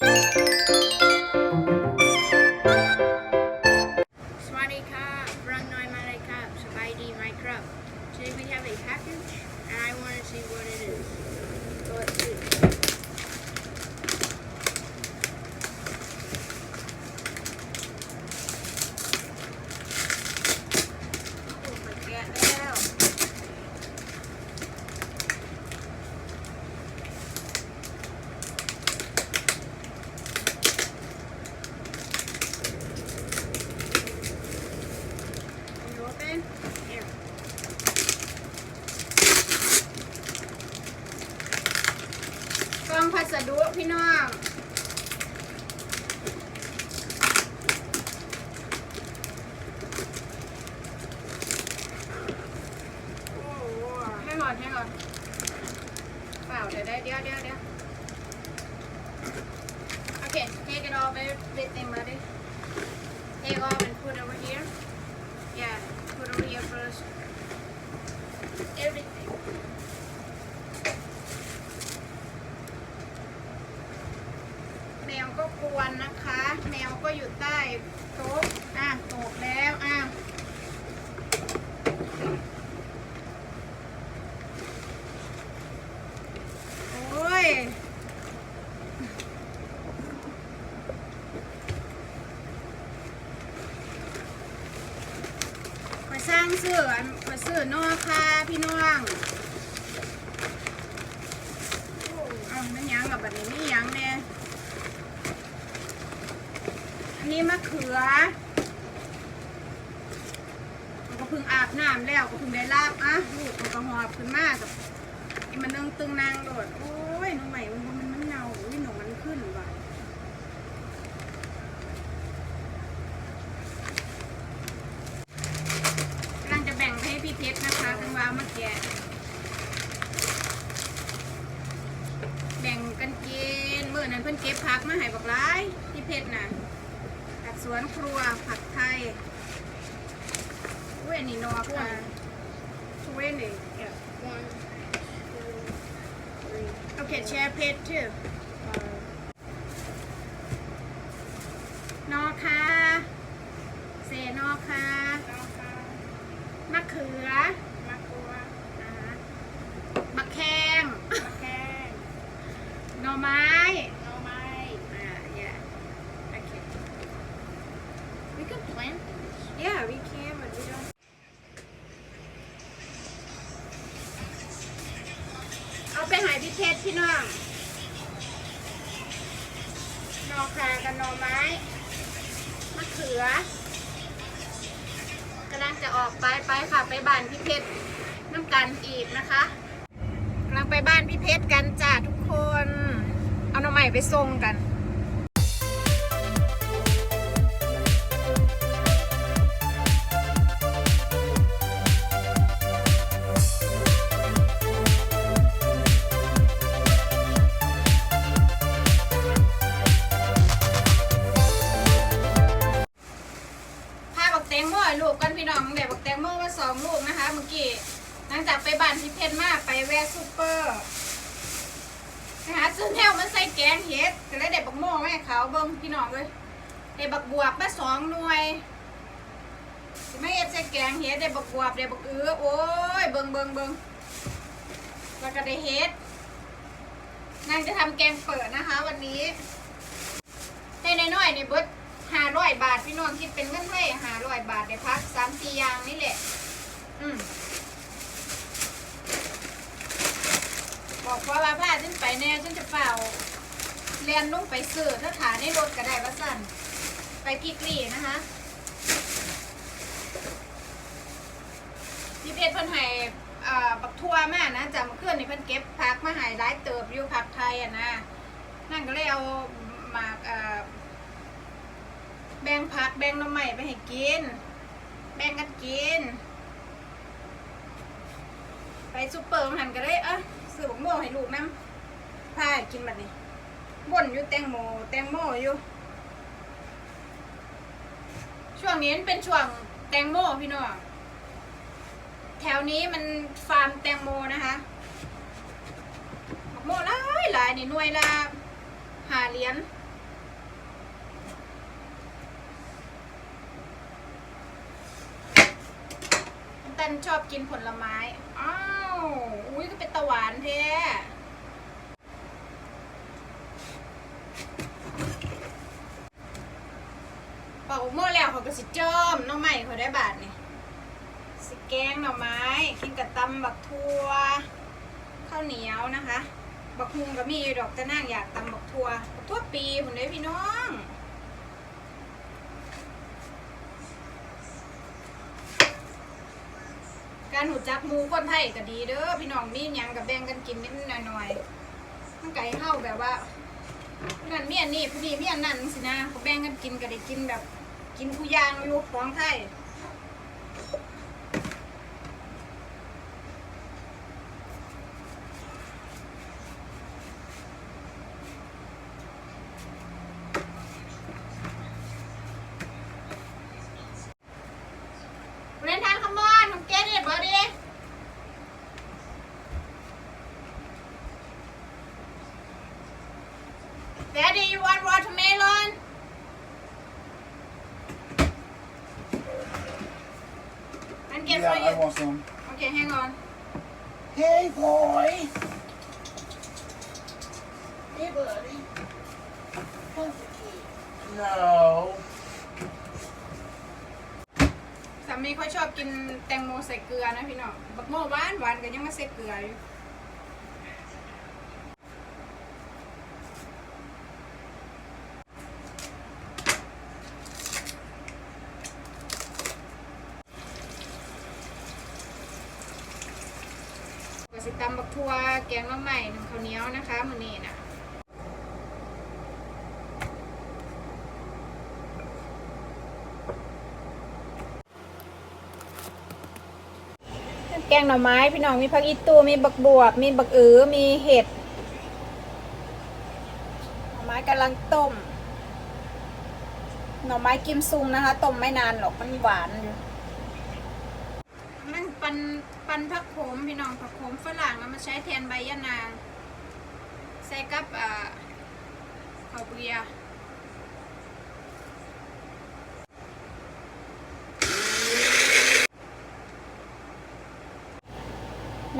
สวัสดีครับรังน้อยมาเลยครับสบายดีไหมครับ Today we have a package and I want to see what it is. So let's see. Oh, เปิดแกะแล้ว Can you open? Here. กล่องพัสดุพี่น้อง Hang on, hang on. เปล่าเดี๋ยวได้เดี๋ยวเดี๋ยวเดี๋ยว Okay, take it off everything ready. Take off and put over here. Yeah, put over here first. Everything. แมวก็กวนนะคะ แมวก็อยู่ใต้โต๊ะอะตกแล้วอะโอ้ย ไปสร้างเสื้ออันไปซื้อนอกค่ะพี่น้องเอาไม่ยั้งกับแบบนี้ไม่ยั้งเนี่ยอันนี้มะ เขือมันก็เพิ่งอาบน้ำแล้วก็เพิ่งได้ลาบอะลูกมันก็หอบขึ้นมากับไอ้มันนึงตึงนางโดดโอ้ยน้องใหม่มันมันมันเน่าอุ้ยหนูมันขึ้นว่ะกำลังจะแบ่งให้พี่เพชรนะคะทั้งว้าวเมาแกะแบ่งกันกินเมื่อนั้นเพิ่นเก็บผักมาให้บอกร้ายพี่เพชรน่ะ วนครัวผักไทยเว้ยนี่นอกค่ะเว้ยนี่ One, two, three, โอเคแชร์เพชรชื่อ five, นอกค่ะเซนอกค่ะ Naka, มะเขือ Makua, อ่าฮะมะแขง Makang, หน่อไม้ Nomai. อ่า yeah okay We could plant these. Yeah, we can, but we don't. เอา ไปหายพิเพชรพี่น้องนอคากับนอไม้มะเขือกำลังจะออกไปไปค่ะไปบ้านพี่เพชรน้ำกันอีกนะคะกำลังไปบ้านพี่เพชรกันจ้าทุกคน เอาหน่อไม้ไปส่งกัน แนวมันใส่แกงเห็ดก็เลยเด็ดบักโม่แม่เขาเบิ้งพี่น้องเลยเด็ดบักบวบมาสองหน่วยไม่เอ็ดใส่แกงเห็ดเด็ดบักบวบเด็ดบักเอื้อโอ้ยเบิ้งเบิ้งเบิ้งแล้วก็ได้เห็ดนางจะทำแกงเปิดนะคะ วันนี้ให้น้อยๆในเบิดห้าร้อยบาทพี่น้องคิดเป็นเงินไทยห้าร้อยบาทได้พักสามสี่อย่างนี่แหละ อืมบอกว่าว่าผ้าฉันไป แน่ฉันจะเป่าเรียนลงไปซื้อถ้าถาในรถก็ได้ว่าสั่นไปกิกลี่นะคะพี่เพชรเพิ่นให้อ่าบักทั่วมากนะจำเคลื่อนในเพิ่นเก็บพักมาให้ร้ายเติบอยู่พักไทยอะนะนั่นก็เลยเอาหมากแบ่งผักแบ่งน้ำใหม่ไปให้กิน แบ่งกันกิน ไปซูเปอร์มาหันก็เลยเอะซื้อบักโม่ให้ลูกน้ำ พายกินบัดนี้บ่นอยู่แตงโมแตงโมอยู่ ช่วงนี้เป็นช่วงแตงโมพี่น้องแถวนี้มันฟาร์มแตงโมนะคะโมหลายหลายนี่หน่วยละหาเหรียญตันชอบกินผลไม้ อ้าว อุ้ยก็เป็นตะหวานแท้ ปอกหม้อแล้วเขาก็สิเจิมน้องใหม่เขาได้บาทนี่สิแกงหน่อไม้ กินกับตำบักทั่วข้าวเหนียวนะคะ บักฮุงก็มีอยู่ดอกต่นางอยากตำบักทั่วบักทั่วปีผมได้พี่น้องการหูจักมูคนไทยก็ดีเด้อพี่น้องมีหยังกับแบ่งกันกินนิดหน่อยๆมันไก่เฮาแบบว่านั่นมีอันนี้พอดีมีอันนั้นสินะเขาแบ่งกันกินก็ได้กินแบบ กินคุยางอยู่ของไทยเรียนทานคำมอนของเกดเนี่ยบอดีแดดดี้ you want watermelon and get for Yeah, I you want some. okay hang on Hey, boy. Hey, buddy. Have a cake. No. สามีเขาชอบกินแตงโมใส่เกลือนะพี่น้อง บักโมหวานหวานก็ยังไม่ใส่เกลืออยู่ก็สิตำบักทั่ว แกงน้ำใหม่หนึ่งข้าวเหนียวนะคะมือนี้นะแกงหน่อไม้พี่น้องมีผักอีตูมีบักบวบมีบักอือมีเห็ดหน่อไม้กำลังต้ม หน่อไม้กิมซุงนะคะต้มไม่นานหรอกมันหวานอยู่มันปัน ปันผักโขมพี่น้องผักโขมฝรั่งเอามาใช้แทนใบยะนางใส่กับอ่าข้าวเบียร์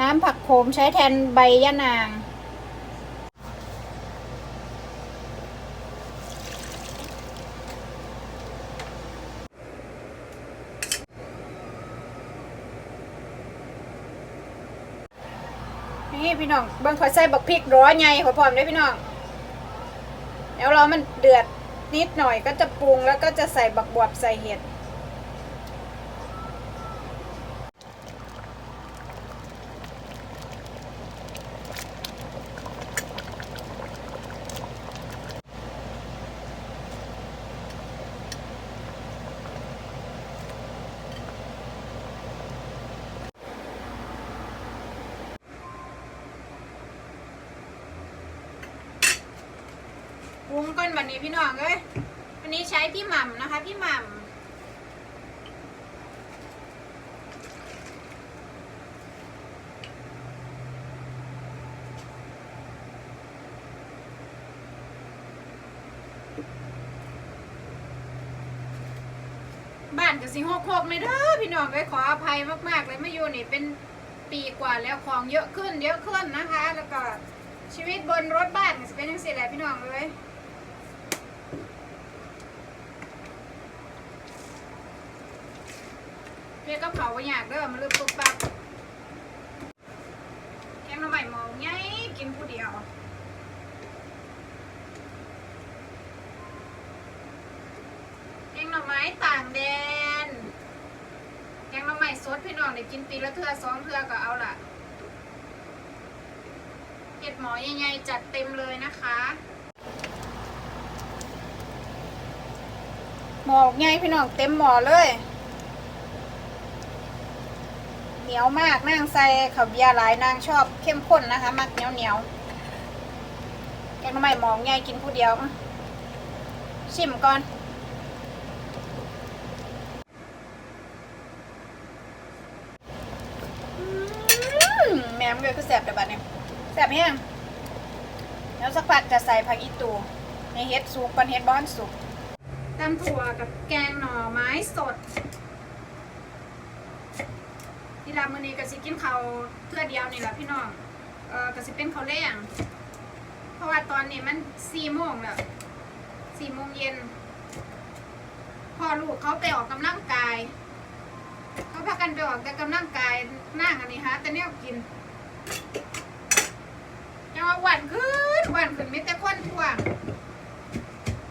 น้ำผักโขมใช้แทนใบยะนาง นี่พี่น้องเบางขอยใส่บักพริกร้อยไงขอพร้อมได้พี่น้องแล้วรอมันเดือดนิดหน่อยก็จะปรุงแล้วก็จะใส่บักบวบใส่เห็ด ปรุงก้อนแบบนี้พี่น้องเอ้ยวันนี้ใช้พี่หม่ำนะคะ พี่หม่ำบ้านกับสิงหกหกเลยเด้อพี่น้องเอ้ยขออภัยมากๆเลยมาอยู่นี่เป็นปีกว่าแล้วของเยอะขึ้นเยอะขึ้นนะคะ แล้วก็ชีวิตบนรถบ้านจะเป็นยังสิแหละพี่น้องเลย เรียกกระเผาก็อยากเด้อมาลืมปุ๊บปั๊บแกงหน่อไม้หมองไงกินผู้เดียวแกงหน่อไม้ต่างแดนแกงหน่อไม้สดพี่น้องได้กินปีละเทื่อสองเทื่อก็เอาล่ะเห็ดหมอใหญ่ๆจัดเต็มเลยนะคะหมอใหญ่พี่น้องเต็มหมอเลย เหนียวมากนางใส่ข้าวเบียร์หลายนางชอบเข้มข้นนะคะ มักเหนียวเหนียวแกงทำไมหมอใหญ่กินผู้เดียวชิมก่อนแม่มันเลยคือแสบแต่บัดเนี่ยแสบแห้งแล้วสักพักจะใส่ผักอีตูในเฮ็ดสุกก่อนเฮ็ดบ้อนสุกตำถั่วกับแกงหน่อไม้สด ที่รามื้อนี้ก็สิกินข้าวเทื่อเดียวนี่แหละพี่น้องเออก็สิเป็นข้าวแรงเพราะว่าตอนนี้มันสี่โมงแล้วสี่โมงเย็นพ่อลูกเขาไปออกกำลังกายเขาพากันไปออกแต่กำลังกายนั่งอันนี้ฮะแต่เนี่ยกินยังว่าหวานขึ้นหวานขึ้นไม่แต่คนท่วง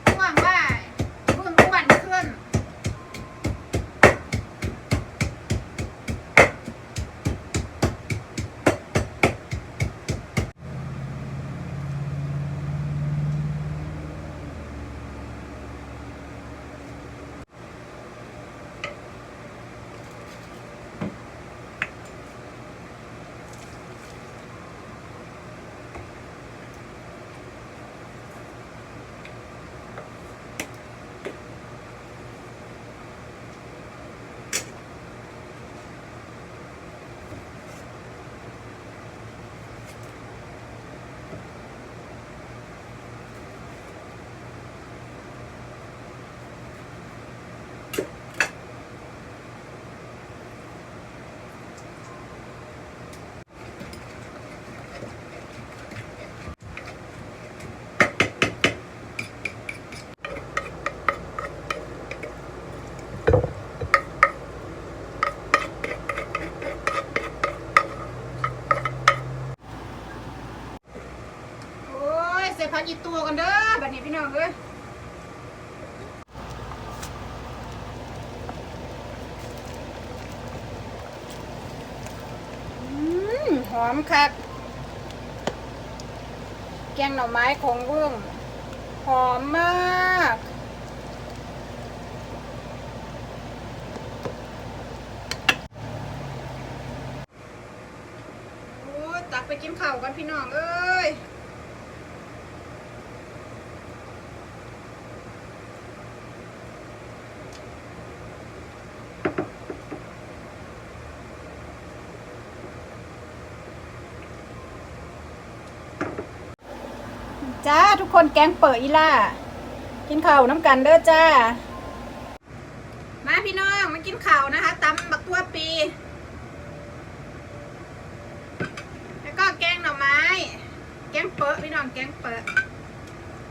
ท่วงว่าเพิ่งหวานขึ้น โอ้ยเสีย พักอีตัวกันเด้อแบัดนี้พี่น้องเอ้ยอืมหอมคัก แกงหน่อไม้ของเบื้องหอมมากโอ้ตักไปกินข้าวกันพี่น้องเอ้ย จ้าทุกคนแกงเปิดอีล่ากินข้าวน้ำกันเด้อจ้า มาพี่น้องมากินข้าวนะคะตำบักทั่วปี แล้วก็แกงหน่อไม้ แกงเปิดพี่น้องแกงเปิด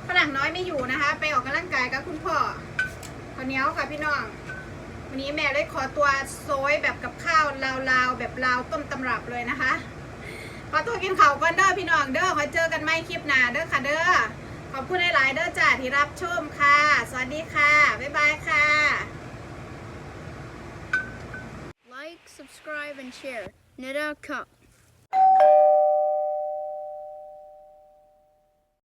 ฝรั่งน้อยไม่อยู่นะคะ ไปออกกำลังกายกับคุณพ่อข้าวเนียวค่ะพี่น้อง วันนี้แม่เลยขอตัวโซยแบบกับข้าวลาวๆแบบลาวต้มตำรับเลยนะคะ ขอตัวกินข้าวก่อนเด้อพี่น้องเด้อขอเจอกันใหม่คลิปหน้าเด้อค่ะเด้อขอบคุณหลายๆเด้อจ้าที่รับชมค่ะ สวัสดีค่ะ บ๊ายบายค่ะ Like, subscribe, and share. Nida Cup.